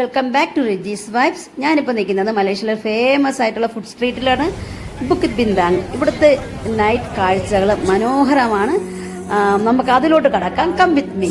Welcome back to Riji's vibes ഞാനിപ്പോൾ നിൽക്കുന്നത് മലേഷ്യയിലെ ഫേമസ് ആയിട്ടുള്ള ഫുഡ് സ്ട്രീറ്റിലാണ് ബുക്കിത് ബിന്ദാങ് ഇവിടുത്തെ നൈറ്റ് കാഴ്ചകൾ മനോഹരമാണ്. നമുക്ക് അതിലോട്ട് കടക്കാം. കം വിത്ത് മീ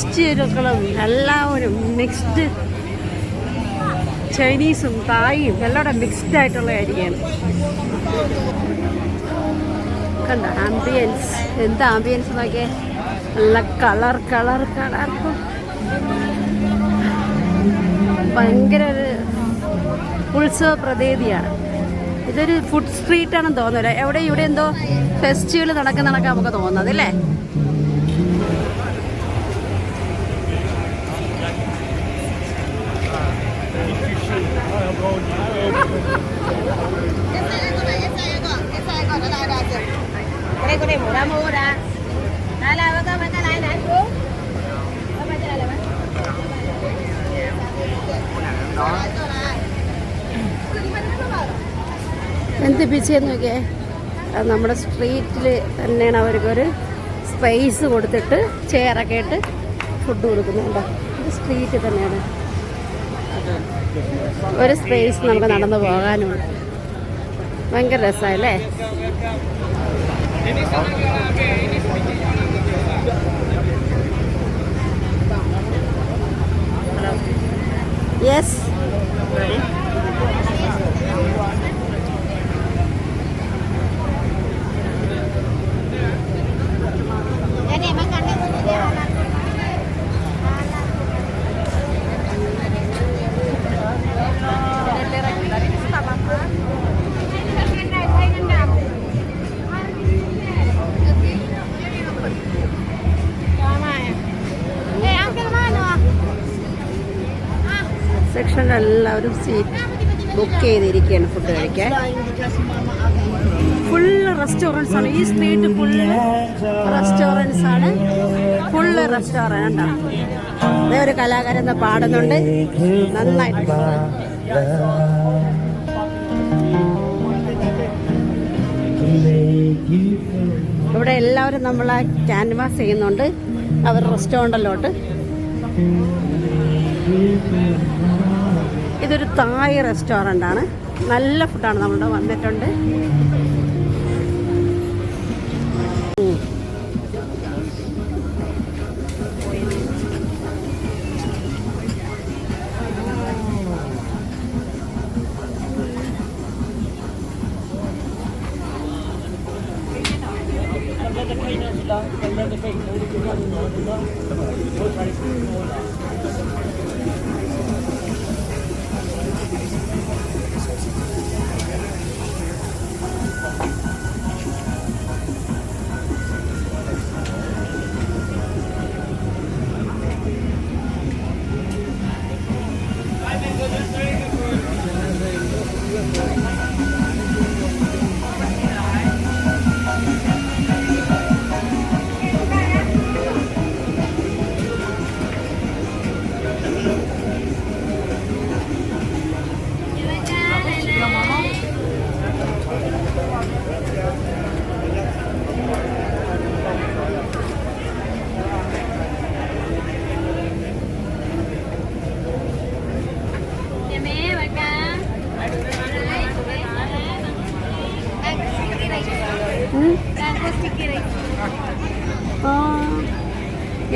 ടൂറിസ്റ്റുകളും എല്ലാവരും മിക്സ്ഡ് ചൈനീസും തായും എല്ലാം മിക്സ്ഡ് ആയിട്ടുള്ള ഏരിയയാണ് കണ്ട? ആംബിയൻസ് എന്ത് ആംബിയൻസ് നോക്കിയേ? നല്ല കളർ കളർ കളർ. ഭയങ്കര ഒരു ഉത്സവ പ്രതീതിയാണ്. ഇതൊരു ഫുഡ് സ്ട്രീറ്റ് ആണെന്ന് തോന്നുന്നില്ല എവിടെ ഇവിടെ എന്തോ ഫെസ്റ്റിവൽ നടക്കുന്ന നടക്കാൻ നമുക്ക് തോന്നുന്നത് അല്ലേ നോക്കിയേ നമ്മുടെ സ്ട്രീറ്റിൽ തന്നെയാണ് അവർക്കൊരു സ്പേസ് കൊടുത്തിട്ട് ചെയറൊക്കെ ഇട്ട് ഫുഡ് കൊടുക്കുന്നുണ്ടോ. ഇത് സ്ട്രീറ്റ് തന്നെയാണ്. ഒരു സ്പേസ് നമുക്ക് നടന്നു പോകാനുണ്ട് ഭയങ്കര രസമല്ലേ യെസ് Jadi makan di എല്ലാവരും സീറ്റ് ബുക്ക് ചെയ്തിരിക്കുകയാണ് ഫുഡ് കഴിക്കാൻ. ഫുള്ള് റെസ്റ്റോറന്റ്സ് ആണ്. ഈ സ്ട്രീറ്റ് ഫുള്ള് റെസ്റ്റോറന്റ്സ് ആണ്. ഫുള്ള് റെസ്റ്റോറന്റ് അതേ ഒരു കലാകാരൻ പാടുന്നുണ്ട്. നന്നായിട്ട് ഇവിടെ എല്ലാവരും നമ്മളെ ക്യാൻവാസ് ചെയ്യുന്നുണ്ട്. അവർ റെസ്റ്റോറന്റിലോട്ട് ഇതൊരു തായ് റെസ്റ്റോറന്റാണ് നല്ല ഫുഡാണ് നമ്മളിവിടെ വന്നിട്ടുണ്ട്.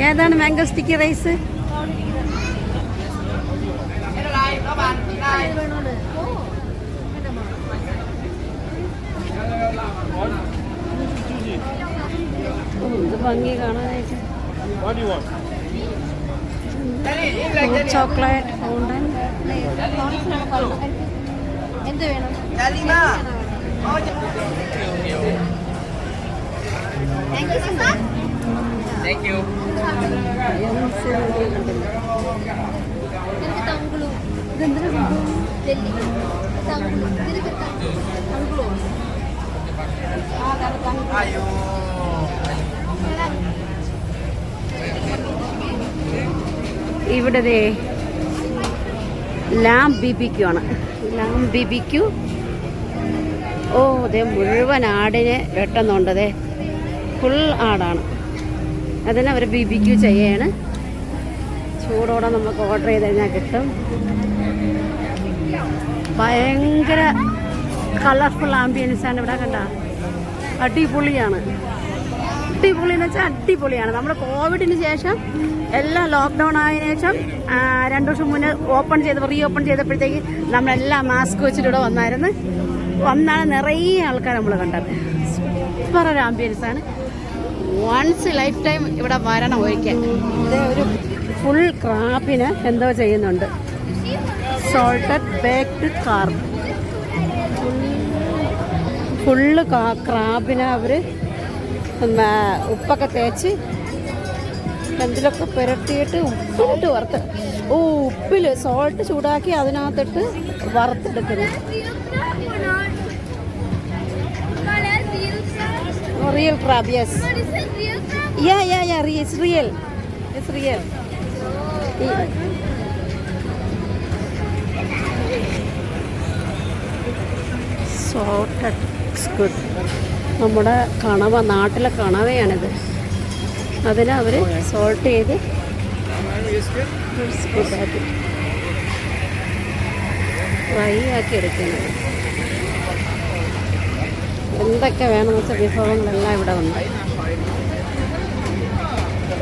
ഏതാണ് മാംഗോ സ്റ്റിക്കി റൈസ് ഇത് ഭംഗി കാണാനായിട്ട്? ചോക്ലേറ്റ് ഫൗണ്ടൻ എന്ത് വേണം? Thank you. എനിക്ക് തങ്കുളു ഡൽഹി തങ്കുളു ഇതിന് തങ്കുളു ഇവിടെ ദേ ലാം ബി ബി ക്യു ആണ് ലാം ബി ബി ക്യു ഓ ദേ മുഴുവൻ ആടിനെ വെട്ടുന്നുണ്ടതേ ഫുൾ ആടാണ്. അതിന് അവർ ബി ബി ക്യൂ ചെയ്യാണ്. ചൂടോടെ നമുക്ക് ഓർഡർ ചെയ്ത് കഴിഞ്ഞാൽ കിട്ടും. ഭയങ്കര കളർഫുൾ ആംബിയൻസാണ് ഇവിടെ കണ്ട. അടിപൊളിയാണ്. അടിപൊളി എന്ന് വെച്ചാൽ അടിപൊളിയാണ്. നമ്മുടെ കോവിഡിന് ശേഷം എല്ലാം ലോക്ക്ഡൗൺ ആയതിനു ശേഷം രണ്ടു ദിവസം മുന്നേ ഓപ്പൺ ചെയ്ത് റീ ഓപ്പൺ ചെയ്തപ്പോഴത്തേക്ക് നമ്മളെല്ലാം മാസ്ക് വെച്ചിട്ട് ഇവിടെ വന്നായിരുന്നു. വന്നാണ് നിറയെ ആൾക്കാർ നമ്മൾ കണ്ടത്. സൂപ്പർ ഒരു ആംബിയൻസാണ് വൺസ് ലൈഫ് ടൈം ഇവിടെ വരണം ഒരിക്കൽ. ഒരു ഫുൾ ക്രാപ്പിന് എന്തോ ചെയ്യുന്നുണ്ട്. സോൾട്ടഡ് ബേക്ക്ഡ് കാർബ് ഫുള്ള് ക്രാബിന് അവർ ഉപ്പൊക്കെ തേച്ച് എന്തിലൊക്കെ പുരട്ടിയിട്ട് ഉപ്പിലിട്ട് വറുത്ത്. ഓ ഉപ്പിൽ സോൾട്ട് ചൂടാക്കി അതിനകത്തിട്ട് വറുത്തെടുക്കുന്നു real yeah, yeah, yeah yeah real. It's real it's real that's good. നമ്മുടെ കണവ നാട്ടിലെ കണവയാണിത്. അതിനെ അവർ സോൾട്ട് ചെയ്ത് ഫ്രൈ ആക്കി എടുക്കുന്നത്. എന്തൊക്കെ വേണമെന്ന് വെച്ചാൽ വിഭവങ്ങളെല്ലാം ഇവിടെ ഉണ്ട്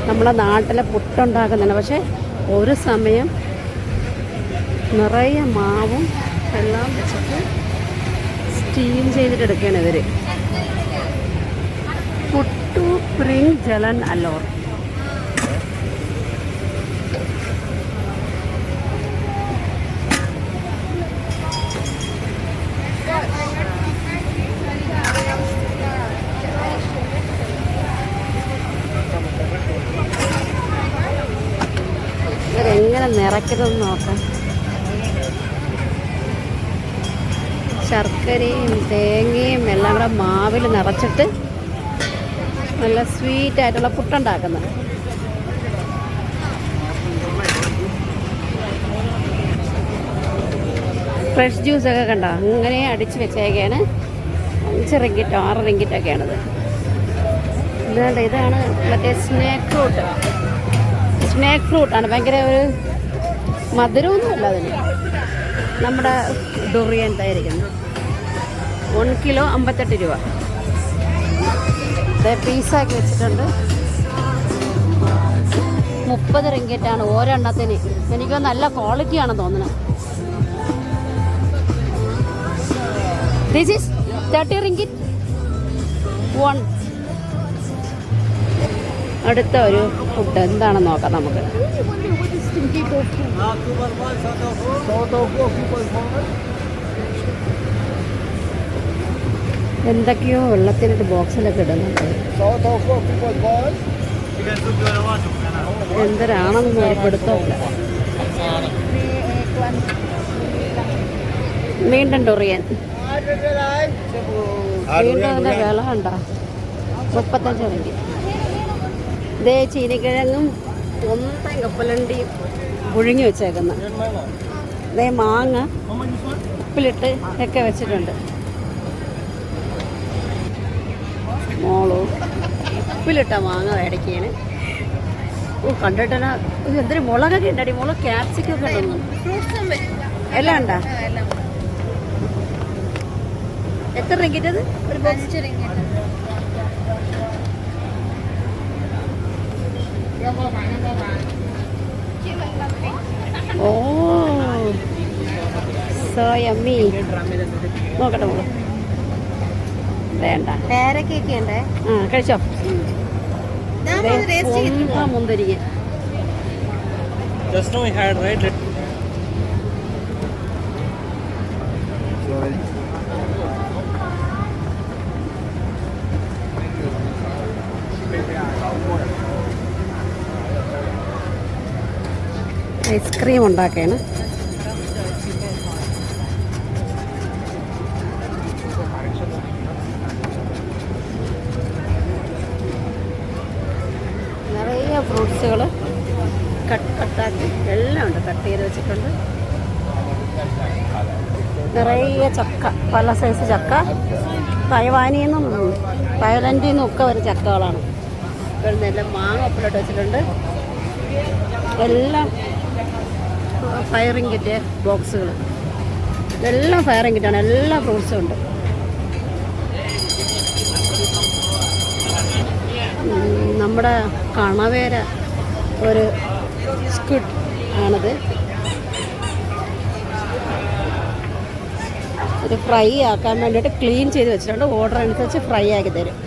നമ്മുടെ നാട്ടിലെ പുട്ടുണ്ടാക്കുന്നുണ്ട്. പക്ഷേ ഒരു സമയം നിറയെ മാവും എല്ലാം വെച്ചിട്ട് സ്റ്റീം ചെയ്തിട്ട് എടുക്കുകയാണ് ഇവർ പുട്ടു പ്രിങ് ജലൻ അലോർ. ഇവരെങ്ങനെ നിറയ്ക്കരുതെന്ന് നോക്കാം. ശർക്കരയും തേങ്ങയും എല്ലാം കൂടെ മാവിൽ നിറച്ചിട്ട് നല്ല സ്വീറ്റായിട്ടുള്ള പുട്ടുണ്ടാക്കുന്നത് ഫ്രഷ് ജ്യൂസൊക്കെ കണ്ടോ? അങ്ങനെ അടിച്ച് വെച്ചേക്കാണ് അഞ്ച് റിങ്കിറ്റ് ആറ് റിങ്കിറ്റൊക്കെയാണിത് ഇതുകൊണ്ട് ഇതാണ് മറ്റേ സ്നേക്ക് ഫ്രൂട്ട് സ്നേക്ക് ഫ്രൂട്ടാണ് ഭയങ്കര ഒരു മധുരമൊന്നുമല്ല അതിന്. നമ്മുടെ ഡൊറിയൻ തയ്യായിരിക്കുന്നു വൺ കിലോ അമ്പത്തെട്ട് രൂപ. അതെ പീസാക്കി വെച്ചിട്ടുണ്ട്. മുപ്പത് റിങ്കറ്റാണ് ഓരെണ്ണത്തിന് എനിക്ക് നല്ല ക്വാളിറ്റിയാണെന്ന് തോന്നുന്നത് this is thirty ringgit one അടുത്ത ഒരു ഫുഡ് എന്താണെന്ന് നോക്കാം നമുക്ക്. എന്തൊക്കെയോ വെള്ളത്തിലിട്ട് ബോക്സിലൊക്കെ ഇടുന്നുണ്ട്. എന്തരാണെന്ന് പിടുത്തമില്ല വീണ്ടും ഡൊറിയൻ. വീണ്ടും അതിന്റെ വില കണ്ടോ? മുപ്പത്തഞ്ച് റിങ്കി ഇതേ ചീനിക്കിഴങ്ങും ഒന്നും കപ്പലണ്ടിയും പുഴുങ്ങി വെച്ചേക്കുന്ന. ഇതേ മാങ്ങ ഉപ്പിലിട്ട് ഒക്കെ വെച്ചിട്ടുണ്ട്. മോളോ ഉപ്പിലിട്ട മാങ്ങ മേടിക്കാണ് ഓ കണ്ടിട്ടാ എന്തൊരു മുളകൊക്കെ ഉണ്ടടി. മുളക് ക്യാപ്സിക്കം ഒക്കെ എല്ലാം ഉണ്ടാ? എത്ര റിങ്കിറ്റ് അത്? ഒരു ബോക്സ് അഞ്ച് ഓ സോ യമ്മി നോക്കട്ടെ മോൾ. വേണ്ട. പേരക്കൊക്കെ ഉണ്ടേ ആ കഴിച്ചോ. മുന്തിരിങ്ങ. Just now we had, right? Ice cream ഉണ്ടാക്കുകയാണ് നിറയെ ഫ്രൂട്ട്സുകൾ കട്ട് കട്ടാക്കി എല്ലാം ഉണ്ട് കട്ട് ചെയ്ത് വെച്ചിട്ടുണ്ട്. നിറയെ ചക്ക പല സൈസ് ചക്ക. തൈവാനിൽ നിന്നും തൈലൻഡിൽ നിന്നും ഒക്കെ വരുന്ന ചക്കകളാണ്. ഇവിടുന്ന് എല്ലാം മാങ്ങ അപ്പിലോട്ട് വെച്ചിട്ടുണ്ട്. എല്ലാം ഫയറിംഗ് കിറ്റ് ബോക്സുകൾ ഇതെല്ലാം ഫയറിംഗ് കിറ്റാണ് എല്ലാ ഫ്രൂട്ട്സും ഉണ്ട്. നമ്മുടെ കണവേര ഒരു സ്ക്വിഡ് ആണത്. ഇത് ഫ്രൈ ആക്കാൻ വേണ്ടിയിട്ട് ക്ലീൻ ചെയ്ത് വെച്ചിട്ടുണ്ട്. ഓർഡർ അനുസരിച്ച് ഫ്രൈ ആക്കി തരും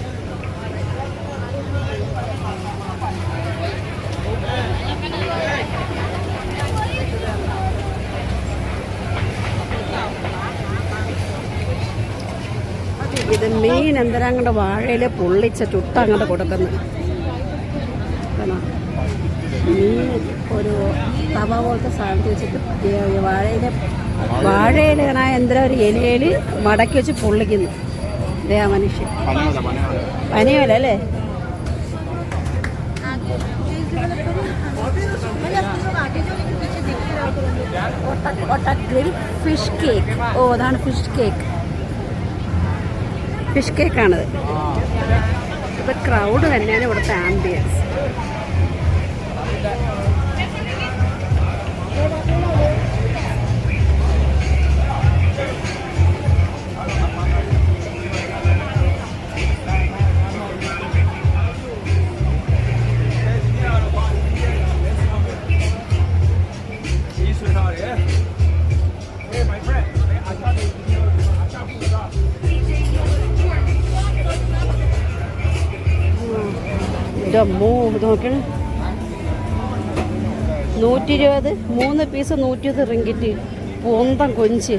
ഇത് മീൻ എന്തരാ അങ്ങോട്ട് വാഴയിൽ പൊള്ളിച്ച ചുട്ട അങ്ങോട്ട് കൊടുക്കുന്നു. കാണോ? മീൻ ഒരു തവ പോലത്തെ സാധനത്തിൽ വെച്ചിട്ട് വാഴയിലെ വാഴയില വാഴയിലാണ് എന്തര ഒരു ഇലയിൽ മടക്കി വെച്ച് പൊള്ളിക്കുന്നു. ആ മനുഷ്യൻ. പനിയോല അല്ലേ? Fish cake. ഓ അതാണ് ഫിഷ് കേക്ക്. ഫിഷ് കേക്കാണത്. ഇത് ക്രൗഡ് തന്നെയാണ് ഇവിടുത്തെ ആംബിയൻസ് അമ്മോ ഇത് നോക്കണം. നൂറ്റി ഇരുപത് മൂന്ന് പീസ് നൂറ്റി ഇരുപത് റിങ്കിറ്റ് പൊന്തം കൊഞ്ച്.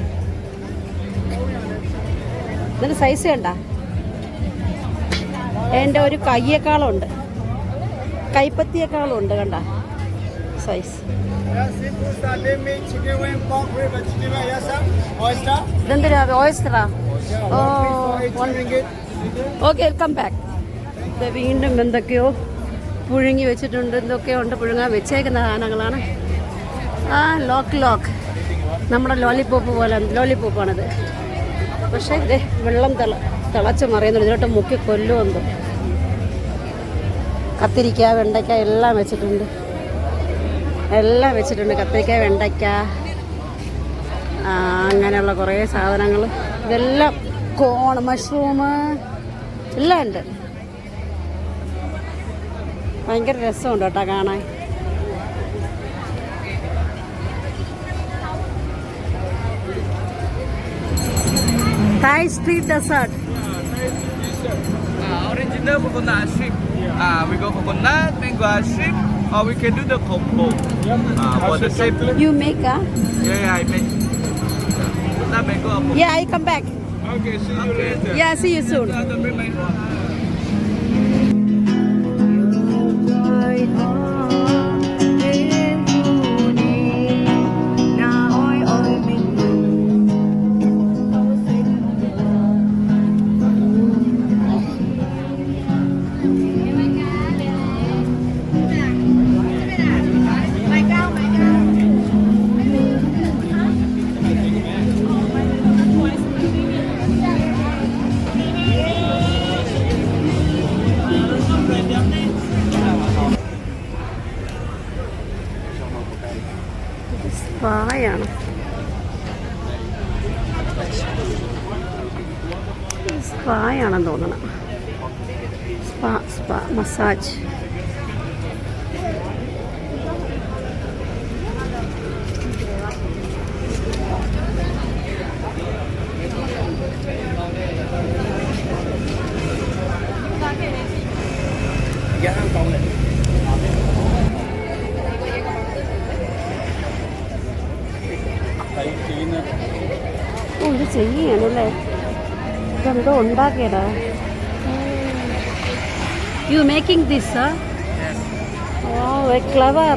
ഇതിന് സൈസ് കണ്ട എന്റെ ഒരു കയ്യേക്കാളും ഉണ്ട് കൈപ്പത്തിയേക്കാളും ഉണ്ട് കണ്ട സൈസ് ഇതെന്തിനാ ഓയസ്റ്ററാ ഓ ഓക്കെ വെൽക്കം ബാക്ക് ഇത് വീണ്ടും എന്തൊക്കെയോ പുഴുങ്ങി വെച്ചിട്ടുണ്ട്. ഇതൊക്കെ ഉണ്ട്. പുഴുങ്ങാൻ വെച്ചേക്കുന്ന സാധനങ്ങളാണ്. ആ ലോക്ക് ലോക്ക് നമ്മുടെ ലോലിപ്പോപ്പ് പോലെ ലോലിപ്പോപ്പാണിത് പക്ഷേ ഇതേ വെള്ളം തിള തിളച്ച് മറിയുന്നുണ്ട്. ഇതിലോട്ട് മുക്കി കൊല്ലുമെന്തോ കത്തിരിക്ക വെണ്ടയ്ക്ക എല്ലാം വെച്ചിട്ടുണ്ട്. എല്ലാം വെച്ചിട്ടുണ്ട്. കത്തിരിക്ക വെണ്ടയ്ക്ക അങ്ങനെയുള്ള കുറേ സാധനങ്ങൾ. ഇതെല്ലാം കോൺ മഷ്റൂം എല്ലാം ഉണ്ട്. ഭയങ്കര രസമുണ്ട് കേട്ടോ കാണാൻ Thai street dessert Uh, original coconut shrimp. Uh, we go coconut, mango shrimp, or we can do the combo. Uh, for the same. You make a Yeah, yeah, I make. Coconut, mango, or yeah I come back Okay, see you later. Yeah see you soon Amen. কাজ 어, 이거 쟁이야, 원래. 그럼 너 온다게라. You making this, huh? Yes. Oh, very clever.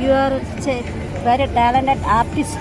You are very talented artist.